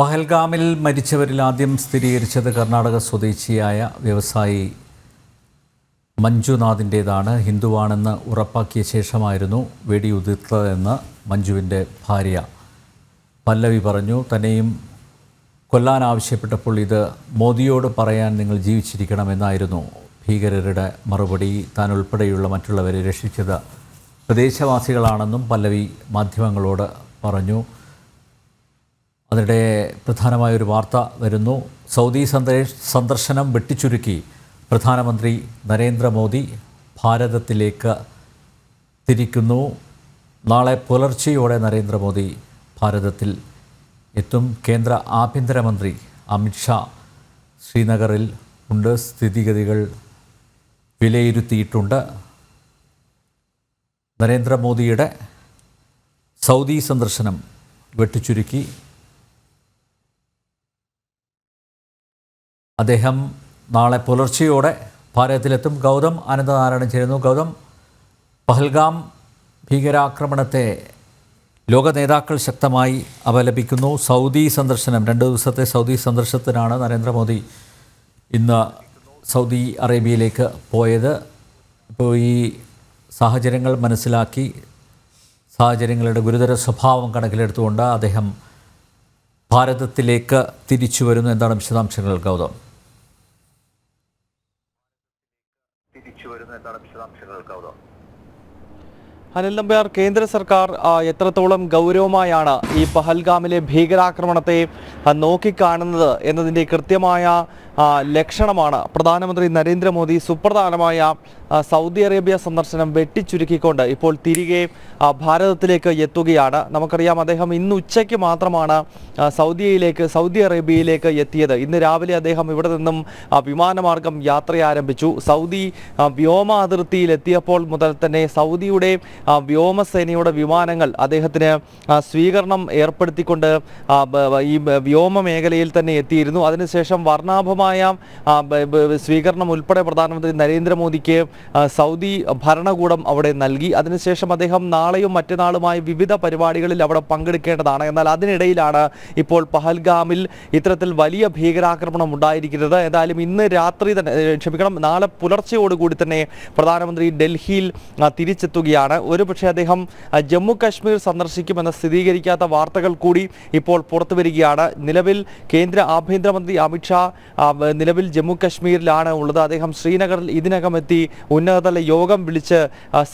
പഹൽഗാമിൽ മരിച്ചവരിൽ ആദ്യം സ്ഥിരീകരിച്ചത് കർണാടക സ്വദേശിയായ വ്യവസായി മഞ്ജുനാഥിന്റേതാണ്. ഹിന്ദുവാണെന്ന് ഉറപ്പാക്കിയ ശേഷമായിരുന്നു വെടിയുതിർത്തതെന്ന് മഞ്ജുവിന്റെ ഭാര്യ പല്ലവി പറഞ്ഞു. തന്നെയും കൊല്ലാൻ ആവശ്യപ്പെട്ടപ്പോൾ ഇത് മോദിയോട് പറയാൻ നിങ്ങൾ ജീവിച്ചിരിക്കണമെന്നായിരുന്നു ഭീകരരുടെ മറുപടി. താൻ ഉൾപ്പെടെയുള്ള മറ്റുള്ളവരെ രക്ഷിച്ചത് പ്രദേശവാസികളാണെന്നും പല്ലവി മാധ്യമങ്ങളോട് പറഞ്ഞു. അതിനിടെ പ്രധാനമായൊരു വാർത്ത വരുന്നു. സൗദി സന്ദേ- സന്ദർശനം വെട്ടിച്ചുരുക്കി. പ്രധാനമന്ത്രി നരേന്ദ്രമോദി ഭാരതത്തിലേക്ക് തിരിക്കുന്നു. നാളെ പുലർച്ചെയോടെ നരേന്ദ്രമോദി ഭാരതത്തിൽ എത്തും. കേന്ദ്ര ആഭ്യന്തരമന്ത്രി അമിത്ഷാ ശ്രീനഗറിൽ ഉണ്ട്. സ്ഥിതിഗതികൾ വിലയിരുത്തിയിട്ടുണ്ട്. നരേന്ദ്രമോദിയുടെ സൗദി സന്ദർശനം വെട്ടിച്ചുരുക്കി. അദ്ദേഹം നാളെ പുലർച്ചെയോടെ ഭാരതത്തിലെത്തും. ഗൗതം അനന്തനാരായണൻ ചേരുന്നു. ഗൗതം പഹൽഗാം ഭീകരാക്രമണത്തെ ലോക നേതാക്കൾ ശക്തമായി അപലപിക്കുന്നു. സൗദി സന്ദർശനം രണ്ട് ദിവസത്തെ സൗദി സന്ദർശനത്തിനാണ് നരേന്ദ്രമോദി ഇന്ന് സൗദി അറേബ്യയിലേക്ക് പോയത്. ഇപ്പോൾ ഈ സാഹചര്യങ്ങൾ മനസ്സിലാക്കി സാഹചര്യങ്ങളുടെ ഗുരുതര സ്വഭാവം കണക്കിലെടുത്തുകൊണ്ട് അദ്ദേഹം ഭാരതത്തിലേക്ക് തിരിച്ചു വരുന്നു. എന്താണ് വിശദാംശങ്ങൾ ഗൗതം? എന്നാണ് വിശദാംശങ്ങൾ ഗൗതം അനിൽ നമ്പ്യാർ കേന്ദ്ര സർക്കാർ എത്രത്തോളം ഗൗരവമായാണ് ഈ പഹൽഗാമിലെ ഭീകരാക്രമണത്തെ നോക്കിക്കാണുന്നത് എന്നതിന്റെ കൃത്യമായ ലക്ഷണമാണ്. പ്രധാനമന്ത്രി നരേന്ദ്രമോദി സുപ്രധാനമായ സൗദി അറേബ്യ സന്ദർശനം വെട്ടിച്ചുരുക്കിക്കൊണ്ട് ഇപ്പോൾ തിരികെ ഭാരതത്തിലേക്ക് എത്തുകയാണ്. നമുക്കറിയാം അദ്ദേഹം ഇന്ന് ഉച്ചയ്ക്ക് മാത്രമാണ് സൗദിയിലേക്ക് സൗദി അറേബ്യയിലേക്ക് എത്തിയത്. ഇന്ന് രാവിലെ അദ്ദേഹം ഇവിടെ നിന്നും വിമാനമാർഗം യാത്ര ആരംഭിച്ചു സൗദി വ്യോമ അതിർത്തിയിൽ എത്തിയപ്പോൾ മുതൽ തന്നെ സൗദിയുടെ വ്യോമസേനയുടെ വിമാനങ്ങൾ അദ്ദേഹത്തിന് സ്വീകരണം ഏർപ്പെടുത്തിക്കൊണ്ട് ഈ വ്യോമ മേഖലയിൽ തന്നെ എത്തിയിരുന്നു. അതിനുശേഷം വർണാഭമായ ബ- സ്വീകരണം ഉൾപ്പെടെ പ്രധാനമന്ത്രി നരേന്ദ്രമോദിക്ക് സൗദി ഭരണകൂടം അവിടെ നൽകി. അതിനുശേഷം അദ്ദേഹം നാളെയും മറ്റന്നാളുമായി വിവിധ പരിപാടികളിൽ അവിടെ പങ്കെടുക്കേണ്ടതാണ്. എന്നാൽ അതിനിടയിലാണ് ഇപ്പോൾ പഹൽഗാമിൽ ഇത്തരത്തിൽ വലിയ ഭീകരാക്രമണം ഉണ്ടായിരിക്കുന്നത്. ഏതായാലും ഇന്ന് രാത്രി തന്നെ ക്ഷമിക്കണം നാളെ പുലർച്ചയോടുകൂടി തന്നെ പ്രധാനമന്ത്രി ഡൽഹിയിൽ തിരിച്ചെത്തുകയാണ്. ഒരുപക്ഷെ അദ്ദേഹം ജമ്മു കാശ്മീർ സന്ദർശിക്കുമെന്ന സ്ഥിരീകരിക്കാത്ത വാർത്തകൾ കൂടി ഇപ്പോൾ പുറത്തു വരികയാണ് നിലവിൽ കേന്ദ്ര ആഭ്യന്തരമന്ത്രി അമിത്ഷാ നിലവിൽ ജമ്മു കശ്മീരിലാണ് ഉള്ളത്. അദ്ദേഹം ശ്രീനഗറിൽ ഇതിനകം എത്തി ഉന്നതതല യോഗം വിളിച്ച്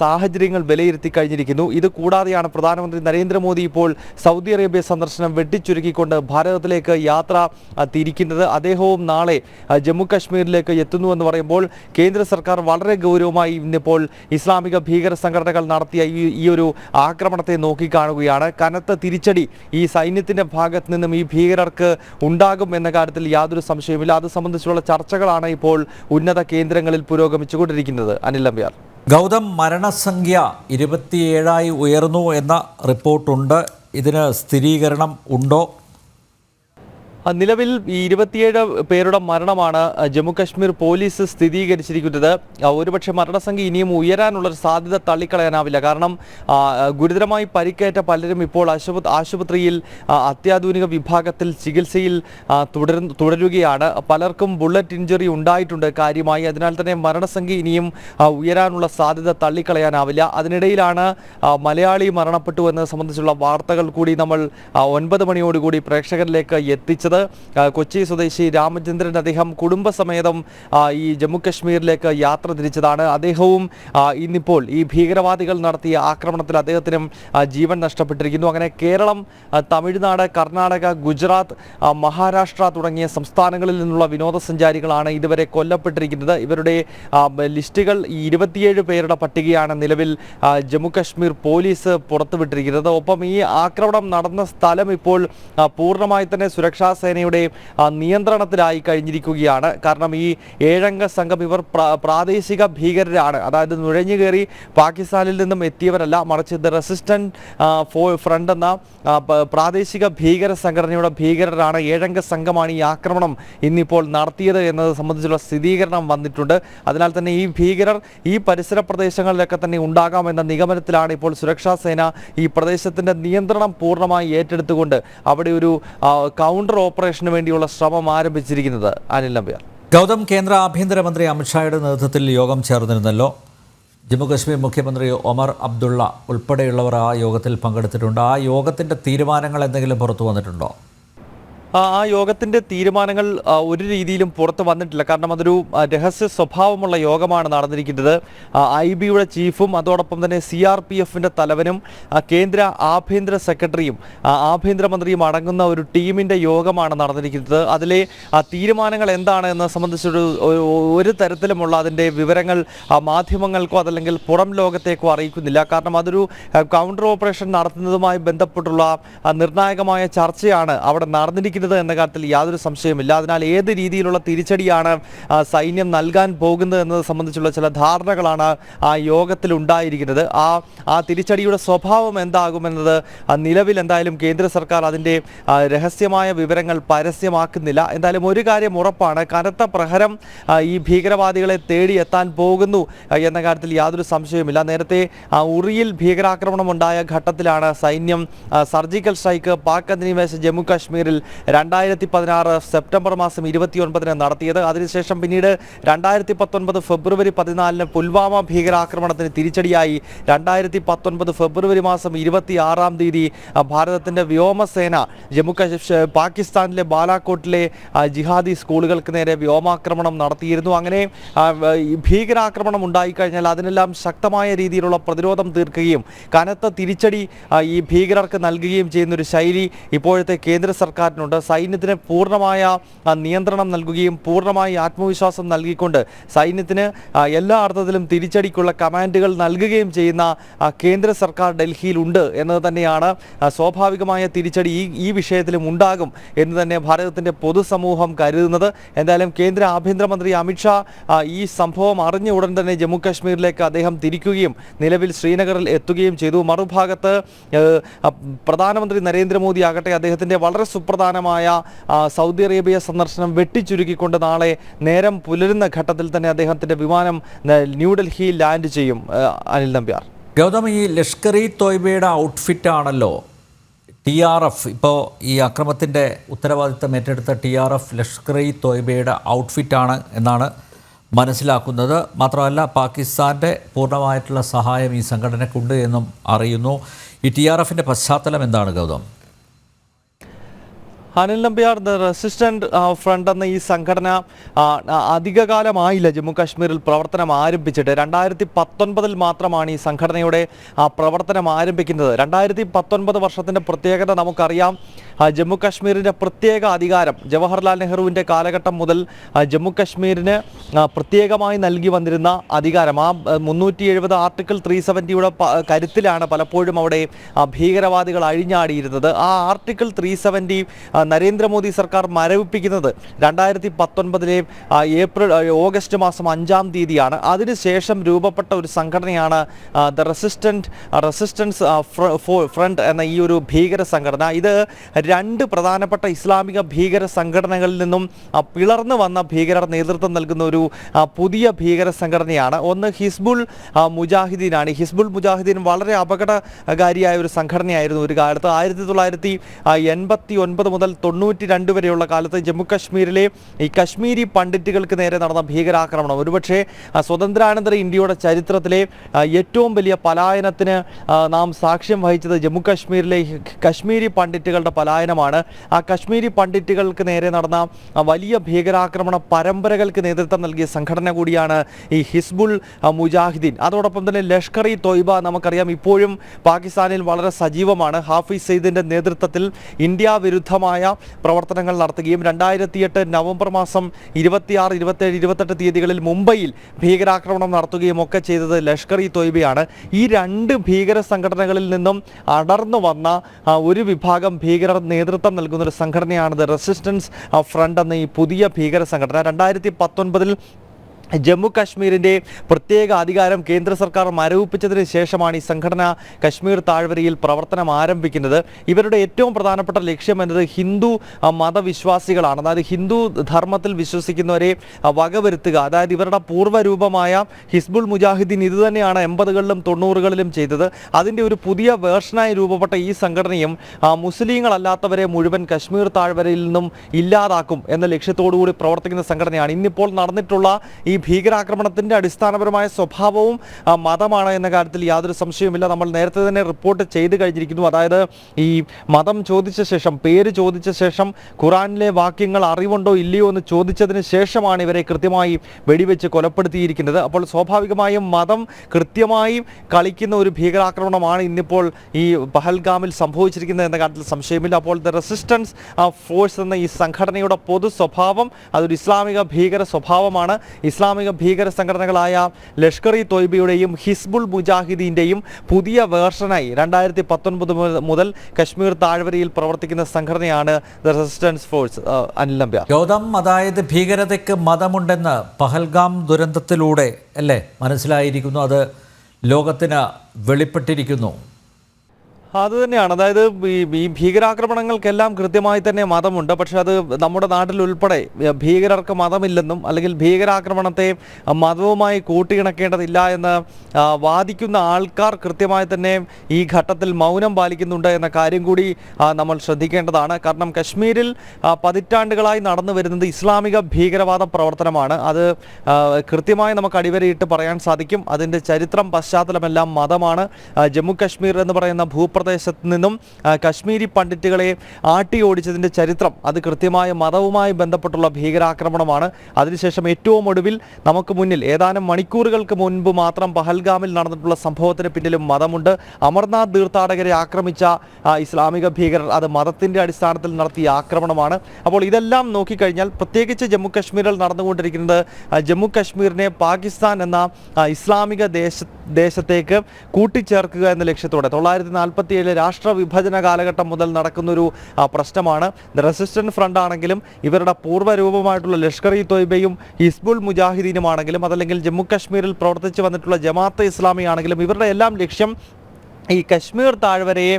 സാഹചര്യങ്ങൾ വിലയിരുത്തി കഴിഞ്ഞിരിക്കുന്നു. ഇത് കൂടാതെയാണ് പ്രധാനമന്ത്രി നരേന്ദ്രമോദി ഇപ്പോൾ സൗദി അറേബ്യ സന്ദർശനം വെട്ടിച്ചുരുക്കിക്കൊണ്ട് ഭാരതത്തിലേക്ക് യാത്ര തിരിക്കുന്നത്. അദ്ദേഹവും നാളെ ജമ്മു കശ്മീരിലേക്ക് എത്തുന്നുവെന്ന് പറയുമ്പോൾ കേന്ദ്ര സർക്കാർ വളരെ ഗൗരവമായി ഇന്നിപ്പോൾ ഇസ്ലാമിക ഭീകര സംഘടനകൾ നടത്തിയ ഈ ഒരു ആക്രമണത്തെ നോക്കിക്കാണുകയാണ്. കനത്ത തിരിച്ചടി ഈ സൈന്യത്തിന്റെ ഭാഗത്ത് നിന്നും ഈ ഭീകരർക്ക് ഉണ്ടാകും എന്ന കാര്യത്തിൽ യാതൊരു സംശയവുമില്ല. അത് സംബന്ധിച്ചുള്ള ചർച്ചകളാണ് ഇപ്പോൾ ഉന്നത കേന്ദ്രങ്ങളിൽ പുരോഗമിച്ചുകൊണ്ടിരിക്കുന്നത്. അനിൽ അമ്പ്യാർ ഗൗതം മരണസംഖ്യ ഇരുപത്തിയേഴായി ഉയർന്നു എന്ന റിപ്പോർട്ടുണ്ട്. ഇതിന് സ്ഥിരീകരണം ഉണ്ടോ? നിലവിൽ ഈ ഇരുപത്തിയേഴ് പേരുടെ മരണമാണ് ജമ്മുകശ്മീർ ജമ്മു കാശ്മീർ പോലീസ് സ്ഥിരീകരിച്ചിരിക്കുന്നത്. ഒരുപക്ഷെ മരണസംഖ്യ ഇനിയും ഉയരാനുള്ള സാധ്യത തള്ളിക്കളയാനാവില്ല. കാരണം ഗുരുതരമായി പരിക്കേറ്റ പലരും ഇപ്പോൾ ആശുപ ആശുപത്രിയിൽ അത്യാധുനിക വിഭാഗത്തിൽ ചികിത്സയിൽ തുടരുകയാണ്. പലർക്കും ബുള്ളറ്റ് ഇഞ്ചുറി ഉണ്ടായിട്ടുണ്ട് കാര്യമായി. അതിനാൽ തന്നെ മരണസംഖ്യ ഇനിയും ഉയരാനുള്ള സാധ്യത തള്ളിക്കളയാനാവില്ല. അതിനിടയിലാണ് മലയാളി മരണപ്പെട്ടു എന്നത് സംബന്ധിച്ചുള്ള വാർത്തകൾ കൂടി നമ്മൾ ഒൻപത് മണിയോടുകൂടി പ്രേക്ഷകരിലേക്ക് എത്തിച്ചത്. ആ, കൊച്ചി സ്വദേശി രാമചന്ദ്രൻ അദ്ദേഹം കുടുംബസമേതം ഈ ജമ്മു കശ്മീരിലേക്ക് യാത്ര തിരിച്ചതാണ്. അദ്ദേഹവും ഇന്നിപ്പോൾ ഈ ഭീകരവാദികൾ നടത്തിയ ആക്രമണത്തിൽ അദ്ദേഹത്തിനും ജീവൻ നഷ്ടപ്പെട്ടിരിക്കുന്നു. അങ്ങനെ കേരളം തമിഴ്നാട് കർണാടക ഗുജറാത്ത് മഹാരാഷ്ട്ര തുടങ്ങിയ സംസ്ഥാനങ്ങളിൽ നിന്നുള്ള വിനോദസഞ്ചാരികളാണ് ഇതുവരെ കൊല്ലപ്പെട്ടിരിക്കുന്നത്. ഇവരുടെ ലിസ്റ്റുകൾ ഈ ഇരുപത്തിയേഴ് പേരുടെ പട്ടികയാണ് നിലവിൽ ജമ്മുകശ്മീർ ജമ്മു കശ്മീർ പോലീസ് പുറത്തുവിട്ടിരിക്കുന്നത്. ഒപ്പം ഈ ആക്രമണം നടന്ന സ്ഥലം ഇപ്പോൾ പൂർണമായി തന്നെ സുരക്ഷാ സേനയുടെ നിയന്ത്രണത്തിലായി കഴിഞ്ഞിരിക്കുകയാണ്. കാരണം ഈ ഏഴംഗ സംഘം ഇവർ പ്രാദേശിക ഭീകരരാണ്. അതായത് നുഴഞ്ഞു കയറി പാകിസ്ഥാനിൽ നിന്നും എത്തിയവരല്ല. മറിച്ച് ദ റെസിസ്റ്റന്റ് ഫ്രണ്ട് എന്ന പ്രാദേശിക ഭീകര സംഘടനയുടെ ഭീകരരാണ് ഏഴംഗ സംഘമാണ് ഈ ആക്രമണം ഇന്നിപ്പോൾ നടത്തിയത് എന്നത് സംബന്ധിച്ചുള്ള സ്ഥിരീകരണം വന്നിട്ടുണ്ട്. അതിനാൽ തന്നെ ഈ ഭീകരർ ഈ പരിസര പ്രദേശങ്ങളിലൊക്കെ തന്നെ ഉണ്ടാകാമെന്ന നിഗമനത്തിലാണ് ഇപ്പോൾ സുരക്ഷാ സേന ഈ പ്രദേശത്തിന്റെ നിയന്ത്രണം പൂർണമായി ഏറ്റെടുത്തുകൊണ്ട് അവിടെ ഒരു കൗണ്ടർ ഓപ്പറേഷന് വേണ്ടിയുള്ള ശ്രമം ആരംഭിച്ചിരിക്കുന്നത് അനിൽ നമ്പ്യാർ. ഗൗതം കേന്ദ്ര ആഭ്യന്തരമന്ത്രി അമിത്ഷായുടെ നേതൃത്വത്തിൽ യോഗം ചേർന്നിരുന്നല്ലോ. ജമ്മുകശ്മീർ മുഖ്യമന്ത്രി ഒമർ അബ്ദുള്ള ഉൾപ്പെടെയുള്ളവർ ആ യോഗത്തിൽ പങ്കെടുത്തിട്ടുണ്ട്. ആ യോഗത്തിന്റെ തീരുമാനങ്ങൾ എന്തെങ്കിലും പുറത്തു വന്നിട്ടുണ്ടോ? ആ യോഗത്തിന്റെ തീരുമാനങ്ങൾ ഒരു രീതിയിലും പുറത്ത് വന്നിട്ടില്ല. കാരണം അതൊരു രഹസ്യ സ്വഭാവമുള്ള യോഗമാണ് നടന്നിരിക്കുന്നത്. ഐ ബിയുടെ ചീഫും അതോടൊപ്പം തന്നെ സി ആർ പി എഫിന്റെ തലവനും കേന്ദ്ര ആഭ്യന്തര സെക്രട്ടറിയും ആഭ്യന്തരമന്ത്രിയും അടങ്ങുന്ന ഒരു ടീമിന്റെ യോഗമാണ് നടന്നിരിക്കുന്നത്. അതിലെ തീരുമാനങ്ങൾ എന്താണ് എന്ന് സംബന്ധിച്ചൊരു ഒരു തരത്തിലുമുള്ള അതിന്റെ വിവരങ്ങൾ മാധ്യമങ്ങൾക്കോ അതല്ലെങ്കിൽ പുറം ലോകത്തേക്കോ അറിയിക്കുന്നില്ല. കാരണം അതൊരു കൗണ്ടർ ഓപ്പറേഷൻ നടത്തുന്നതുമായി ബന്ധപ്പെട്ടുള്ള നിർണായകമായ ചർച്ചയാണ് അവിടെ നടന്നിരിക്കുന്നത്. എന്ന കാര്യത്തിൽ യാതൊരു സംശയമില്ല അതിനാൽ ഏത് രീതിയിലുള്ള തിരിച്ചടിയാണ് സൈന്യം നൽകാൻ പോകുന്നത് എന്നത് സംബന്ധിച്ചുള്ള ചില ധാരണകളാണ് ആ യോഗത്തിൽ ഉണ്ടായിരിക്കുന്നത്. ആ ആ തിരിച്ചടിയുടെ സ്വഭാവം എന്താകുമെന്നത് നിലവിൽ എന്തായാലും കേന്ദ്ര സർക്കാർ അതിന്റെ രഹസ്യമായ വിവരങ്ങൾ പരസ്യമാക്കുന്നില്ല. എന്തായാലും ഒരു കാര്യം ഉറപ്പാണ് കനത്ത പ്രഹരം ഈ ഭീകരവാദികളെ തേടി എത്താൻ പോകുന്നു എന്ന കാര്യത്തിൽ യാതൊരു സംശയവുമില്ല. നേരത്തെ ഉറിയിൽ ഭീകരാക്രമണം ഉണ്ടായ ഘട്ടത്തിലാണ് സൈന്യം സർജിക്കൽ സ്ട്രൈക്ക് പാക് അധിനിവേശ ജമ്മു കാശ്മീരിൽ രണ്ടായിരത്തി പതിനാറ് സെപ്റ്റംബർ മാസം ഇരുപത്തിയൊൻപതിന് നടത്തിയത്. അതിനുശേഷം പിന്നീട് രണ്ടായിരത്തി പത്തൊൻപത് ഫെബ്രുവരി പതിനാലിന് പുൽവാമ ഭീകരാക്രമണത്തിന് തിരിച്ചടിയായി. രണ്ടായിരത്തി പത്തൊൻപത് ഫെബ്രുവരി മാസം ഇരുപത്തി ആറാം തീയതി ഭാരതത്തിന്റെ വ്യോമസേന ജമ്മു പാകിസ്ഥാനിലെ ബാലാക്കോട്ടിലെ ജിഹാദി സ്കൂളുകൾക്ക് നേരെ വ്യോമാക്രമണം നടത്തിയിരുന്നു. അങ്ങനെ ഭീകരാക്രമണം ഉണ്ടായിക്കഴിഞ്ഞാൽ അതിനെല്ലാം ശക്തമായ രീതിയിലുള്ള പ്രതിരോധം തീർക്കുകയും കനത്ത തിരിച്ചടി ഈ ഭീകരർക്ക് നൽകുകയും ചെയ്യുന്നൊരു ശൈലി ഇപ്പോഴത്തെ കേന്ദ്ര സർക്കാരിനുണ്ട്. സൈന്യത്തിന് പൂർണമായ നിയന്ത്രണം നൽകുകയും പൂർണമായി ആത്മവിശ്വാസം നൽകിക്കൊണ്ട് സൈന്യത്തിന് എല്ലാ അർത്ഥത്തിലും തിരിച്ചടിക്കുള്ള കമാൻഡുകൾ നൽകുകയും ചെയ്യുന്ന കേന്ദ്ര സർക്കാർ ഡൽഹിയിലുണ്ട് എന്നത് തന്നെയാണ് സ്വാഭാവികമായ തിരിച്ചടി ഈ ഈ വിഷയത്തിലും ഉണ്ടാകും എന്ന് തന്നെ ഭാരതത്തിന്റെ പൊതുസമൂഹം കരുതുന്നത്. എന്തായാലും കേന്ദ്ര ആഭ്യന്തരമന്ത്രി അമിത്ഷാ ഈ സംഭവം അറിഞ്ഞ ഉടൻ തന്നെ ജമ്മു കാശ്മീരിലേക്ക് അദ്ദേഹം തിരിക്കുകയും നിലവിൽ ശ്രീനഗറിൽ എത്തുകയും ചെയ്തു. മറുഭാഗത്ത് പ്രധാനമന്ത്രി നരേന്ദ്രമോദി ആകട്ടെ അദ്ദേഹത്തിന്റെ വളരെ സുപ്രധാനമായ ആ, സൗദി അറേബ്യ സന്ദർശനം വെട്ടിച്ചുരുക്കിക്കൊണ്ട് നാളെ നേരം പുലരുന്ന ഘട്ടത്തിൽ തന്നെ അദ്ദേഹത്തിന്റെ വിമാനം ന്യൂഡൽഹിയിൽ ലാൻഡ് ചെയ്യും അനിൽ നമ്പ്യാർ. ഗൗതം ഈ ലഷ്കർ ഇ തോയ്ബയുടെ ഔട്ട്ഫിറ്റ് ആണല്ലോ. ടി ആർ എഫ് ഇപ്പോൾ ഈ അക്രമത്തിന്റെ ഉത്തരവാദിത്തം ഏറ്റെടുത്ത T R F Lashkar e തോയ്ബയുടെ ഔട്ട്ഫിറ്റാണ് എന്നാണ് മനസ്സിലാക്കുന്നത്. മാത്രമല്ല പാകിസ്ഥാന്റെ പൂർണമായിട്ടുള്ള സഹായം ഈ സംഘടനയ്ക്കുണ്ട് എന്നും അറിയുന്നു. ഈ ടി ആർ എഫിന്റെ പശ്ചാത്തലം എന്താണ് Gautam? Anil Nambiar the resistant front എന്ന ഈ സംഘടന അധികകാലമായില്ല ജമ്മു കാശ്മീരിൽ പ്രവർത്തനം ആരംഭിച്ചിട്ട്. രണ്ടായിരത്തി പത്തൊൻപതിൽ മാത്രമാണ് ഈ സംഘടനയുടെ പ്രവർത്തനം ആരംഭിക്കുന്നത്. രണ്ടായിരത്തി പത്തൊൻപത് വർഷത്തിന്റെ പ്രത്യേകത നമുക്കറിയാം. ജമ്മു കാശ്മീരിന്റെ പ്രത്യേക അധികാരം ജവഹർലാൽ നെഹ്റുവിന്റെ കാലഘട്ടം മുതൽ ജമ്മു കാശ്മീരിന് പ്രത്യേകമായി നൽകി വന്നിരുന്ന അധികാരം. ആ മുന്നൂറ്റി എഴുപത് ആർട്ടിക്കിൾ ത്രീ സെവന്റിയുടെ കരുത്തിലാണ് പലപ്പോഴും അവിടെ ഭീകരവാദികൾ അഴിഞ്ഞാടിയിരുന്നത്. ആ ആർട്ടിക്കിൾ ത്രീ സെവന്റി നരേന്ദ്രമോദി സർക്കാർ മരവിപ്പിക്കുന്നത് രണ്ടായിരത്തി പത്തൊൻപതിലെ ഏപ്രിൽ ഓഗസ്റ്റ് മാസം അഞ്ചാം തീയതിയാണ്. അതിനുശേഷം രൂപപ്പെട്ട ഒരു സംഘടനയാണ് ദ റെസിസ്റ്റന്റ് റെസിസ്റ്റൻസ് ഫ്രണ്ട് എന്ന ഈ ഒരു ഭീകര സംഘടന. ഇത് രണ്ട് പ്രധാനപ്പെട്ട ഇസ്ലാമിക ഭീകര സംഘടനകളിൽ നിന്നും പിളർന്നു വന്ന ഭീകരർ നേതൃത്വം നൽകുന്ന ഒരു പുതിയ ഭീകര സംഘടനയാണ്. ഒന്ന് ഹിസ്ബുൾ മുജാഹിദീനാണ്. ഹിസ്ബുൾ മുജാഹിദീൻ വളരെ അപകടകാരിയായ ഒരു സംഘടനയായിരുന്നു ഒരു കാലത്ത്. ആയിരത്തി തൊള്ളായിരത്തി എൺപത്തി ഒൻപത് മുതൽ തൊണ്ണൂറ്റി രണ്ട് വരെയുള്ള കാലത്ത് ജമ്മു കാശ്മീരിലെ ഈ കശ്മീരി പണ്ഡിറ്റുകൾക്ക് നേരെ നടന്ന ഭീകരാക്രമണം. ഒരുപക്ഷെ സ്വതന്ത്രാനന്തര ഇന്ത്യയുടെ ചരിത്രത്തിലെ ഏറ്റവും വലിയ പലായനത്തിന് നാം സാക്ഷ്യം വഹിച്ചത് ജമ്മു കാശ്മീരിലെ ഈ കശ്മീരി പണ്ഡിറ്റുകളുടെ പലായനമാണ്. ആ കശ്മീരി പണ്ഡിറ്റുകൾക്ക് നേരെ നടന്ന വലിയ ഭീകരാക്രമണ പരമ്പരകൾക്ക് നേതൃത്വം നൽകിയ സംഘടന കൂടിയാണ് ഈ ഹിസ്ബുൾ മുജാഹിദ്ദീൻ അതോടൊപ്പം തന്നെ ലഷ്കർ ഇ തൊയ്ബ നമുക്കറിയാം ഇപ്പോഴും പാകിസ്ഥാനിൽ വളരെ സജീവമാണ്. ഹാഫിസ് സെയ്ദിന്റെ നേതൃത്വത്തിൽ ഇന്ത്യ വിരുദ്ധമായ പ്രവർത്തനങ്ങൾ നടത്തുകയും രണ്ടായിരത്തി എട്ട് നവംബർ മാസം ഇരുപത്തിയാറ് ഇരുപത്തേഴ് ഇരുപത്തെട്ട് തീയതികളിൽ മുംബൈയിൽ ഭീകരാക്രമണം നടത്തുകയും ഒക്കെ ചെയ്തത് ലഷ്കർ ഇ തൊയ്ബയാണ്. ഈ രണ്ട് ഭീകര സംഘടനകളിൽ നിന്നും അടർന്നു വന്ന ഒരു വിഭാഗം ഭീകരർ നേതൃത്വം നൽകുന്ന ഒരു സംഘടനയാണ് റെസിസ്റ്റൻസ് ഫ്രണ്ട് എന്ന ഈ പുതിയ ഭീകര സംഘടന. രണ്ടായിരത്തി പത്തൊൻപതിൽ ജമ്മു കാശ്മീരിന്റെ പ്രത്യേക അധികാരം കേന്ദ്ര സർക്കാർ മരവിപ്പിച്ചതിന് ശേഷമാണ് ഈ സംഘടന കശ്മീർ താഴ്വരയിൽ പ്രവർത്തനം ആരംഭിക്കുന്നത്. ഇവരുടെ ഏറ്റവും പ്രധാനപ്പെട്ട ലക്ഷ്യം എന്നത് ഹിന്ദു മതവിശ്വാസികളാണ്. അതായത് ഹിന്ദു ധർമ്മത്തിൽ വിശ്വസിക്കുന്നവരെ വകവരുത്തുക. അതായത് ഇവരുടെ പൂർവരൂപമായ ഹിസ്ബുൾ മുജാഹിദ്ദീൻ ഇത് തന്നെയാണ് എൺപതുകളിലും തൊണ്ണൂറുകളിലും ചെയ്തത്. അതിന്റെ ഒരു പുതിയ വേർഷനായി രൂപപ്പെട്ട ഈ സംഘടനയും മുസ്ലിങ്ങളല്ലാത്തവരെ മുഴുവൻ കശ്മീർ താഴ്വരയിൽ നിന്നും ഇല്ലാതാക്കും എന്ന ലക്ഷ്യത്തോടുകൂടി പ്രവർത്തിക്കുന്ന സംഘടനയാണ്. ഇന്നിപ്പോൾ നടന്നിട്ടുള്ള ഈ ഭീകരാക്രമണത്തിന്റെ അടിസ്ഥാനപരമായ സ്വഭാവവും മതമാണ് എന്ന കാര്യത്തിൽ യാതൊരു സംശയവുമില്ല. നമ്മൾ നേരത്തെ തന്നെ റിപ്പോർട്ട് ചെയ്ത് കഴിഞ്ഞിരിക്കുന്നു. അതായത് ഈ മതം ചോദിച്ച ശേഷം പേര് ചോദിച്ച ശേഷം ഖുറാനിലെ വാക്യങ്ങൾ അറിവുണ്ടോ ഇല്ലയോ എന്ന് ചോദിച്ചതിന് ശേഷമാണ് ഇവരെ കൃത്യമായി വെടിവെച്ച് കൊലപ്പെടുത്തിയിരിക്കുന്നത്. അപ്പോൾ സ്വാഭാവികമായും മതം കൃത്യമായി കളിക്കുന്ന ഒരു ഭീകരാക്രമണമാണ് ഇന്നിപ്പോൾ ഈ പഹൽഗാമിൽ സംഭവിച്ചിരിക്കുന്നത് എന്ന കാര്യത്തിൽ സംശയമില്ല. അപ്പോൾ ദ റെസിസ്റ്റൻസ് ഫോഴ്സ് എന്ന ഈ സംഘടനയുടെ പൊതു സ്വഭാവം അതൊരു ഇസ്ലാമിക ഭീകര സ്വഭാവമാണ്. ഇസ്ലാമിക ഭീകര സംഘടനകളായ ലഷ്കർ ഇ തൊയ്ബയുടെയും ഹിസ്ബുൾ മുജാഹിദീന്റെയും പുതിയ വേർഷനായി രണ്ടായിരത്തി പത്തൊൻപത് മുതൽ കശ്മീർ താഴ്വരയിൽ പ്രവർത്തിക്കുന്ന സംഘടനയാണ് ദ റെസിസ്റ്റൻസ് ഫോഴ്സ് അനിലംബ്യ. ഗൗതം അതായത് ഭീകരതയ്ക്ക് മതമുണ്ടെന്ന് പഹൽഗാം ദുരന്തത്തിലൂടെ അല്ലേ മനസ്സിലായിരിക്കുന്നു അത് ലോകത്തിന് വെളിപ്പെട്ടിരിക്കുന്നു. അത് തന്നെയാണ് അതായത് ഈ ഭീകരാക്രമണങ്ങൾക്കെല്ലാം കൃത്യമായി തന്നെ മതമുണ്ട്. പക്ഷെ അത് നമ്മുടെ നാട്ടിൽ ഉൾപ്പെടെ ഭീകരർക്ക് മതമില്ലെന്നും അല്ലെങ്കിൽ ഭീകരാക്രമണത്തെ മതവുമായി കൂട്ടിയിണക്കേണ്ടതില്ല എന്ന് വാദിക്കുന്ന ആൾക്കാർ കൃത്യമായി തന്നെ ഈ ഘട്ടത്തിൽ മൗനം പാലിക്കുന്നുണ്ട് എന്ന കാര്യം കൂടി നമ്മൾ ശ്രദ്ധിക്കേണ്ടതാണ്. കാരണം കശ്മീരിൽ പതിറ്റാണ്ടുകളായി നടന്നു വരുന്നത് ഇസ്ലാമിക ഭീകരവാദ പ്രവർത്തനമാണ്. അത് കൃത്യമായി നമുക്ക് അടിവരയിട്ട് പറയാൻ സാധിക്കും. അതിന്റെ ചരിത്രം പശ്ചാത്തലമെല്ലാം മതമാണ്. ജമ്മു കശ്മീർ എന്ന് പറയുന്ന ഭൂപ്രദേശത്ത് നിന്നും കശ്മീരി പണ്ഡിറ്റുകളെ ആട്ടി ഓടിച്ചതിന്റെ ചരിത്രം അത് കൃത്യമായ മതവുമായി ബന്ധപ്പെട്ടുള്ള ഭീകരാക്രമണമാണ്. അതിനുശേഷം ഏറ്റവും ഒടുവിൽ നമുക്ക് മുന്നിൽ ഏതാനും മണിക്കൂറുകൾക്ക് മുൻപ് മാത്രം പഹൽഗാമിൽ നടന്നിട്ടുള്ള സംഭവത്തിന് പിന്നിലും മതമുണ്ട്. അമർനാഥ് തീർത്ഥാടകരെ ആക്രമിച്ച ഇസ്ലാമിക ഭീകരർ അത് മതത്തിന്റെ അടിസ്ഥാനത്തിൽ നടത്തിയ ആക്രമണമാണ്. അപ്പോൾ ഇതെല്ലാം നോക്കിക്കഴിഞ്ഞാൽ പ്രത്യേകിച്ച് ജമ്മു കശ്മീരിൽ നടന്നുകൊണ്ടിരിക്കുന്നത് ആ, ജമ്മു കശ്മീരിനെ പാകിസ്ഥാൻ എന്ന ഇസ്ലാമിക ദേശ ദേശത്തേക്ക് കൂട്ടിച്ചേർക്കുക എന്ന ലക്ഷ്യത്തോടെ തൊള്ളായിരത്തി നാൽപ്പത്തി രാഷ്ട്ര വിഭജന കാലഘട്ടം മുതൽ നടക്കുന്നൊരു പ്രശ്നമാണ്. റെസിസ്റ്റന്റ് ഫ്രണ്ട് ആണെങ്കിലും ഇവരുടെ പൂർവരൂപമായിട്ടുള്ള ലഷ്കർ ഇ തൊയ്ബയും ഹിസ്ബുൾ മുജാഹിദീനുമാണെങ്കിലും അതല്ലെങ്കിൽ ജമ്മു കാശ്മീരിൽ പ്രവർത്തിച്ചു വന്നിട്ടുള്ള ജമാഅത്തെ ഇസ്ലാമി ആണെങ്കിലും ഇവരുടെ എല്ലാം ലക്ഷ്യം ഈ കശ്മീർ താഴ്വരയെ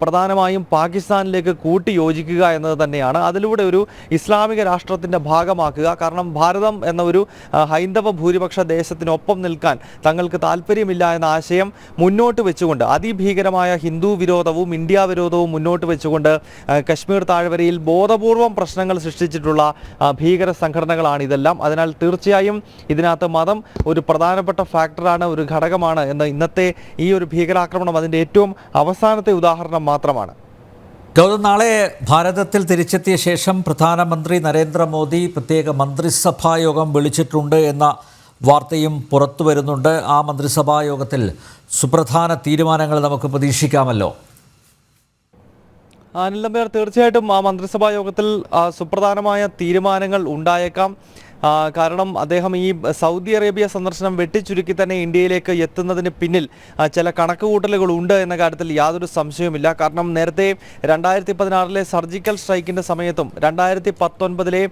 പ്രധാനമായും പാകിസ്ഥാനിലേക്ക് കൂട്ടി യോജിക്കുക എന്നത് തന്നെയാണ്. അതിലൂടെ ഒരു ഇസ്ലാമിക രാഷ്ട്രത്തിന്റെ ഭാഗമാക്കുക. കാരണം ഭാരതം എന്ന ഒരു ഹൈന്ദവ ഭൂരിപക്ഷ ദേശത്തിനൊപ്പം നിൽക്കാൻ തങ്ങൾക്ക് താല്പര്യമില്ല എന്ന ആശയം മുന്നോട്ട് വെച്ചുകൊണ്ട് അതിഭീകരമായ ഹിന്ദു വിരോധവും ഇന്ത്യ വിരോധവും മുന്നോട്ട് വെച്ചുകൊണ്ട് കശ്മീർ താഴ്വരയിൽ ബോധപൂർവം പ്രശ്നങ്ങൾ സൃഷ്ടിച്ചിട്ടുള്ള ഭീകര സംഘടനകളാണ് ഇതെല്ലാം. അതിനാൽ തീർച്ചയായും ഇതിനകത്ത് മതം ഒരു പ്രധാനപ്പെട്ട ഫാക്ടറാണ് ഒരു ഘടകമാണ് എന്ന് ഇന്നത്തെ ഈ ഒരു ഭീകരാക്രമണം അതിന്റെ ഏറ്റവും അവസാനത്തെ ഉദാഹരണം മാത്രമാണ്. ഗൗതം നാളെ ഭാരതത്തിൽ തിരിച്ചെത്തിയ ശേഷം പ്രധാനമന്ത്രി നരേന്ദ്രമോദി പ്രത്യേക മന്ത്രിസഭാ യോഗം വിളിച്ചിട്ടുണ്ട് എന്ന വാർത്തയും പുറത്തു വരുന്നുണ്ട്. ആ മന്ത്രിസഭാ യോഗത്തിൽ സുപ്രധാന തീരുമാനങ്ങൾ നമുക്ക് പ്രതീക്ഷിക്കാമല്ലോ. അനിൽ നമ്പ്യാർ തീർച്ചയായിട്ടും ആ മന്ത്രിസഭാ യോഗത്തിൽ സുപ്രധാനമായ തീരുമാനങ്ങൾ ഉണ്ടായേക്കാം. കാരണം അദ്ദേഹം ഈ സൗദി അറേബ്യ സന്ദർശനം വെട്ടിച്ചുരുക്കി തന്നെ ഇന്ത്യയിലേക്ക് എത്തുന്നതിന് പിന്നിൽ ചില കണക്കുകൂട്ടലുകൾ ഉണ്ട് എന്ന കാര്യത്തിൽ യാതൊരു സംശയവുമില്ല. കാരണം നേരത്തെ രണ്ടായിരത്തി പതിനാറിലെ സർജിക്കൽ സ്ട്രൈക്കിന്റെ സമയത്തും രണ്ടായിരത്തി പത്തൊൻപതിലെ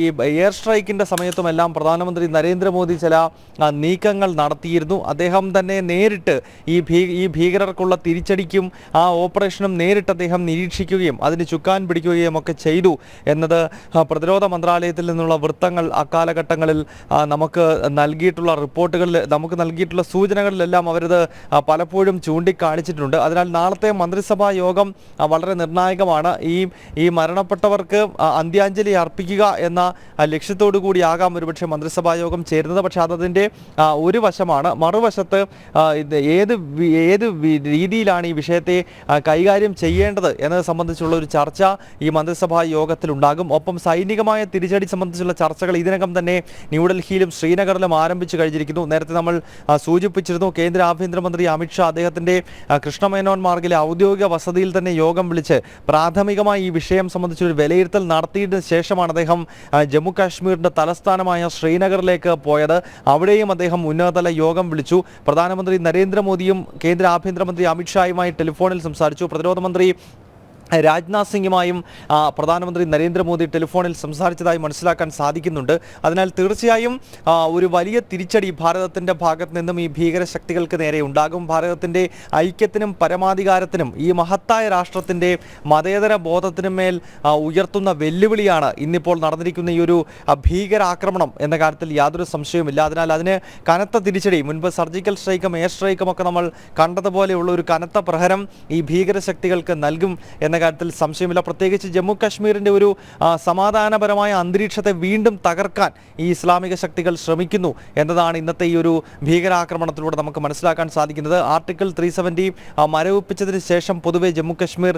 ഈ എയർ സ്ട്രൈക്കിന്റെ സമയത്തുമെല്ലാം പ്രധാനമന്ത്രി നരേന്ദ്രമോദി ചില നീക്കങ്ങൾ നടത്തിയിരുന്നു. അദ്ദേഹം തന്നെ നേരിട്ട് ഈ ഭീ ഈ ഭീകരർക്കുള്ള തിരിച്ചടിക്കും ആ ഓപ്പറേഷനും നേരിട്ട് അദ്ദേഹം നിരീക്ഷിക്കുകയും അതിന് ചുക്കാൻ പിടിക്കുകയും ഒക്കെ ചെയ്തു എന്നത് പ്രതിരോധ മന്ത്രാലയത്തിൽ നിന്നുള്ള വൃത്തങ്ങൾ അക്കാലഘട്ടങ്ങളിൽ നമുക്ക് നൽകിയിട്ടുള്ള റിപ്പോർട്ടുകളിൽ നമുക്ക് നൽകിയിട്ടുള്ള സൂചനകളിലെല്ലാം അവരത് പലപ്പോഴും ചൂണ്ടിക്കാണിച്ചിട്ടുണ്ട്. അതിനാൽ നാളത്തെ മന്ത്രിസഭാ യോഗം വളരെ നിർണായകമാണ്. ഈ ഈ മരണപ്പെട്ടവർക്ക് അന്ത്യാഞ്ജലി അർപ്പിക്കുക എന്ന ലക്ഷ്യത്തോടു കൂടിയാകാം ഒരുപക്ഷെ മന്ത്രിസഭാ യോഗം ചേരുന്നത്. പക്ഷേ അതതിന്റെ ഒരു വശമാണ്. മറുവശത്ത് ഏത് ഏത് രീതിയിലാണ് ഈ വിഷയത്തെ കൈകാര്യം ചെയ്യേണ്ടത് എന്നത് സംബന്ധിച്ചുള്ള ഒരു ചർച്ച ഈ മന്ത്രിസഭാ യോഗത്തിലുണ്ടാകും. ഒപ്പം സൈനികമായ തിരിച്ചടി സംബന്ധിച്ചുള്ള ചർച്ചകൾ ഇതിനകം തന്നെ ന്യൂഡൽഹിയിലും ശ്രീനഗറിലും ആരംഭിച്ചു കഴിഞ്ഞിരിക്കുന്നു. നേരത്തെ നമ്മൾ സൂചിപ്പിച്ചിരുന്നു കേന്ദ്ര ആഭ്യന്തരമന്ത്രി അമിത്ഷാ അദ്ദേഹത്തിന്റെ കൃഷ്ണമേനോൻ മാർഗിലെ ഔദ്യോഗിക വസതിയിൽ തന്നെ യോഗം വിളിച്ച് പ്രാഥമികമായി ഈ വിഷയം സംബന്ധിച്ചൊരു വിലയിരുത്തൽ നടത്തിയതിനു ശേഷമാണ് അദ്ദേഹം ജമ്മുകാശ്മീരിന്റെ ജമ്മു കാശ്മീരിന്റെ തലസ്ഥാനമായ ശ്രീനഗറിലേക്ക് പോയത്. അവിടെയും അദ്ദേഹം ഉന്നതതല യോഗം വിളിച്ചു. പ്രധാനമന്ത്രി നരേന്ദ്രമോദിയും കേന്ദ്ര ആഭ്യന്തരമന്ത്രി അമിത്ഷായുമായി ടെലിഫോണിൽ സംസാരിച്ചു. പ്രതിരോധ മന്ത്രി രാജ്നാഥ് സിംഗുമായും പ്രധാനമന്ത്രി നരേന്ദ്രമോദി ടെലിഫോണിൽ സംസാരിച്ചതായി മനസ്സിലാക്കാൻ സാധിക്കുന്നുണ്ട്. അതിനാൽ തീർച്ചയായും ഒരു വലിയ തിരിച്ചടി ഭാരതത്തിന്റെ ഭാഗത്ത് നിന്നും ഈ ഭീകര ശക്തികൾക്ക് നേരെ ഉണ്ടാകും. ഭാരതത്തിന്റെ ഐക്യത്തിനും പരമാധികാരത്തിനും ഈ മഹത്തായ രാഷ്ട്രത്തിന്റെ മതേതര ബോധത്തിനും മേൽ ഉയർത്തുന്ന വെല്ലുവിളിയാണ് ഇന്നിപ്പോൾ നടന്നിരിക്കുന്ന ഈ ഒരു ഭീകരാക്രമണം എന്ന കാര്യത്തിൽ യാതൊരു സംശയവുമില്ല. അതിനാൽ അതിന് കനത്ത തിരിച്ചടി മുൻപ് സർജിക്കൽ സ്ട്രൈക്കും എയർ സ്ട്രൈക്കും ഒക്കെ നമ്മൾ കണ്ടതുപോലെയുള്ള ഒരു കനത്ത പ്രഹരം ഈ ഭീകര ശക്തികൾക്ക് നൽകും എന്ന കാര്യത്തിൽ സംശയമില്ല. പ്രത്യേകിച്ച് ജമ്മു കാശ്മീരിന്റെ ഒരു സമാധാനപരമായ അന്തരീക്ഷത്തെ വീണ്ടും തകർക്കാൻ ഈ ഇസ്ലാമിക ശക്തികൾ ശ്രമിക്കുന്നു എന്നതാണ് ഇന്നത്തെ ഈ ഒരു ഭീകരാക്രമണത്തിലൂടെ നമുക്ക് മനസ്സിലാക്കാൻ സാധിക്കുന്നത്. ആർട്ടിക്കിൾ ത്രീ സെവന്റി മരവിപ്പിച്ചതിന് ശേഷം പൊതുവെ ജമ്മു കാശ്മീർ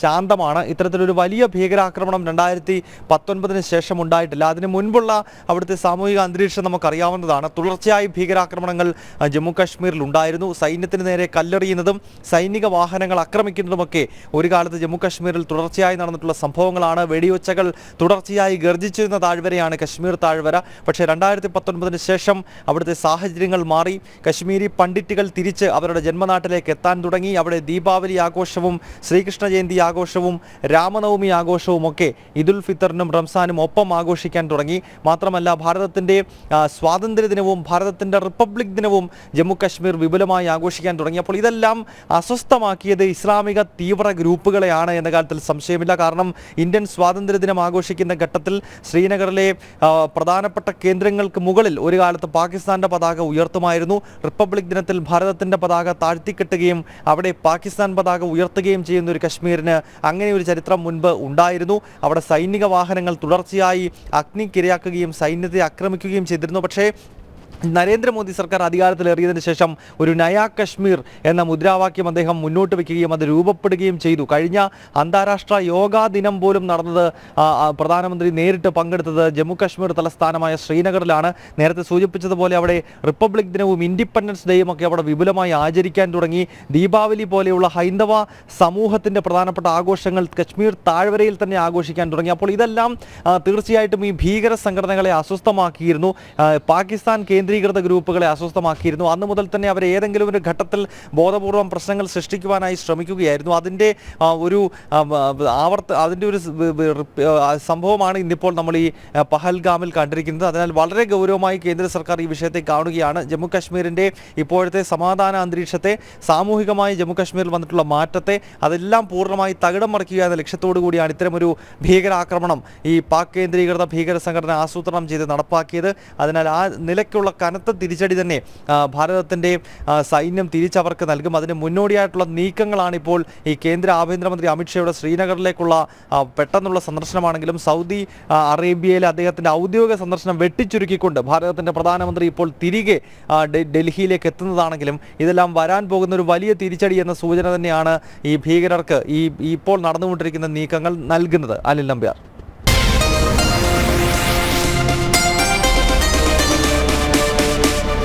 ശാന്തമാണ്. ഇത്തരത്തിലൊരു വലിയ ഭീകരാക്രമണം രണ്ടായിരത്തി പത്തൊൻപതിന് ശേഷം ഉണ്ടായിട്ടില്ല. അതിന് മുൻപുള്ള അവിടുത്തെ സാമൂഹിക അന്തരീക്ഷം നമുക്കറിയാവുന്നതാണ്. തുടർച്ചയായി ഭീകരാക്രമണങ്ങൾ ജമ്മു കാശ്മീരിൽ ഉണ്ടായിരുന്നു സൈന്യത്തിന് നേരെ കല്ലെറിയുന്നതും സൈനിക വാഹനങ്ങൾ ആക്രമിക്കുന്നതുമൊക്കെ ഒരു കാലത്ത് ജമ്മു കാശ്മീരിൽ തുടർച്ചയായി നടന്നിട്ടുള്ള സംഭവങ്ങളാണ് വെടിയൊച്ചകൾ തുടർച്ചയായി ഗർജിച്ചിരുന്ന താഴ്വരയാണ് കശ്മീർ താഴ്വര. പക്ഷേ രണ്ടായിരത്തി പത്തൊൻപതിന് ശേഷം അവിടുത്തെ സാഹചര്യങ്ങൾ മാറി. കശ്മീരി പണ്ഡിറ്റുകൾ തിരിച്ച് അവരുടെ ജന്മനാട്ടിലേക്ക് എത്താൻ തുടങ്ങി. അവിടെ ദീപാവലി ആഘോഷവും ശ്രീകൃഷ്ണ ജയന്തി ആഘോഷവും രാമനവമി ആഘോഷവും ഒക്കെ ഇദുൽ ഫിത്തറിനും റംസാനും ഒപ്പം ആഘോഷിക്കാൻ തുടങ്ങി. മാത്രമല്ല ഭാരതത്തിന്റെ സ്വാതന്ത്ര്യ ദിനവും ഭാരതത്തിന്റെ റിപ്പബ്ലിക് ദിനവും ജമ്മു കാശ്മീർ വിപുലമായി ആഘോഷിക്കാൻ തുടങ്ങി. അപ്പോൾ ഇതെല്ലാം അസ്വസ്ഥമാക്കിയത് ഇസ്ലാമിക തീവ്ര ഗ്രൂപ്പുകളെയാണ്. എന്ന കാര്യത്തിൽ സംശയമില്ല. കാരണം ഇന്ത്യൻ സ്വാതന്ത്ര്യ ദിനം ആഘോഷിക്കുന്ന ഘട്ടത്തിൽ ശ്രീനഗറിലെ പ്രധാനപ്പെട്ട കേന്ദ്രങ്ങൾക്ക് മുകളിൽ ഒരു കാലത്ത് പാകിസ്ഥാന്റെ പതാക ഉയർത്തുമായിരുന്നു. റിപ്പബ്ലിക് ദിനത്തിൽ ഭാരതത്തിന്റെ പതാക താഴ്ത്തിക്കെട്ടുകയും അവിടെ പാകിസ്ഥാൻ പതാക ഉയർത്തുകയും ചെയ്യുന്ന ഒരു കശ്മീരിന് അങ്ങനെ ഒരു ചരിത്രം മുൻപ് ഉണ്ടായിരുന്നു. അവിടെ സൈനിക വാഹനങ്ങൾ തുടർച്ചയായി അഗ്നിക്കിരയാക്കുകയും സൈന്യത്തെ ആക്രമിക്കുകയും ചെയ്തിരുന്നു. പക്ഷേ നരേന്ദ്രമോദി സർക്കാർ അധികാരത്തിലേറിയതിനു ശേഷം ഒരു നയാ കശ്മീർ എന്ന മുദ്രാവാക്യം അദ്ദേഹം മുന്നോട്ട് വയ്ക്കുകയും അത് രൂപപ്പെടുകയും ചെയ്തു. കഴിഞ്ഞ അന്താരാഷ്ട്ര യോഗാ ദിനം പോലും നടന്നത് പ്രധാനമന്ത്രി നേരിട്ട് പങ്കെടുത്തത് ജമ്മു കാശ്മീർ തലസ്ഥാനമായ ശ്രീനഗറിലാണ്. നേരത്തെ സൂചിപ്പിച്ചതുപോലെ അവിടെ റിപ്പബ്ലിക് ദിനവും ഇൻഡിപെൻഡൻസ് ഡേയും ഒക്കെ അവിടെ വിപുലമായി ആചരിക്കാൻ തുടങ്ങി. ദീപാവലി പോലെയുള്ള ഹൈന്ദവ സമൂഹത്തിന്റെ പ്രധാനപ്പെട്ട ആഘോഷങ്ങൾ കശ്മീർ താഴ്വരയിൽ തന്നെ ആഘോഷിക്കാൻ തുടങ്ങി. അപ്പോൾ ഇതെല്ലാം തീർച്ചയായിട്ടും ഈ ഭീകര സംഘടനകളെ അസ്വസ്ഥമാക്കിയിരുന്നു. പാകിസ്ഥാൻ പാകിസ്ഥാൻ കേന്ദ്രീകൃത ഗ്രൂപ്പുകളെ അസ്വസ്ഥമാക്കിയിരുന്നു. അന്ന് മുതൽ തന്നെ അവർ ഏതെങ്കിലും ഒരു ഘട്ടത്തിൽ ബോധപൂർവം പ്രശ്നങ്ങൾ സൃഷ്ടിക്കുവാനായി ശ്രമിക്കുകയായിരുന്നു. അതിന്റെ ഒരു ആവർത്ത അതിന്റെ ഒരു സംഭവമാണ് ഇന്നിപ്പോൾ നമ്മൾ ഈ പഹൽഗാമിൽ കണ്ടിരിക്കുന്നത്. അതിനാൽ വളരെ ഗൗരവമായി കേന്ദ്ര സർക്കാർ ഈ വിഷയത്തെ കാണുകയാണ്. ജമ്മു കാശ്മീരിന്റെ ഇപ്പോഴത്തെ സമാധാന അന്തരീക്ഷത്തെ സാമൂഹികമായി ജമ്മു കാശ്മീരിൽ വന്നിട്ടുള്ള മാറ്റത്തെ അതെല്ലാം പൂർണമായി തകിടം മറിക്കുക എന്ന ലക്ഷ്യത്തോടു കൂടിയാണ് ഇത്തരമൊരു ഭീകരാക്രമണം ഈ പാക് കേന്ദ്രീകൃത ഭീകര സംഘടന ആസൂത്രണം ചെയ്ത് നടപ്പാക്കിയത്. അതിനാൽ ആ നിലയ്ക്കുള്ള കനത്ത തിരിച്ചടി തന്നെ ഭാരതത്തിന്റെ സൈന്യം തിരിച്ചവർക്ക് നൽകും. അതിന് മുന്നോടിയായിട്ടുള്ള നീക്കങ്ങളാണ് ഇപ്പോൾ ഈ കേന്ദ്ര ആഭ്യന്തരമന്ത്രി അമിത്ഷായുടെ ശ്രീനഗറിലേക്കുള്ള പെട്ടെന്നുള്ള സന്ദർശനമാണെങ്കിലും സൗദി അറേബ്യയിലെ അദ്ദേഹത്തിന്റെ ഔദ്യോഗിക സന്ദർശനം വെട്ടിച്ചുരുക്കിക്കൊണ്ട് ഭാരതത്തിന്റെ പ്രധാനമന്ത്രി ഇപ്പോൾ തിരികെ ഡൽഹിയിലേക്ക് എത്തുന്നതാണെങ്കിലും ഇതെല്ലാം വരാൻ പോകുന്ന ഒരു വലിയ തിരിച്ചടി എന്ന സൂചന തന്നെയാണ് ഈ ഭീകരർക്ക് ഈ ഇപ്പോൾ നടന്നുകൊണ്ടിരിക്കുന്ന നീക്കങ്ങൾ നൽകുന്നത്. അനിൽ നമ്പ്യാർ.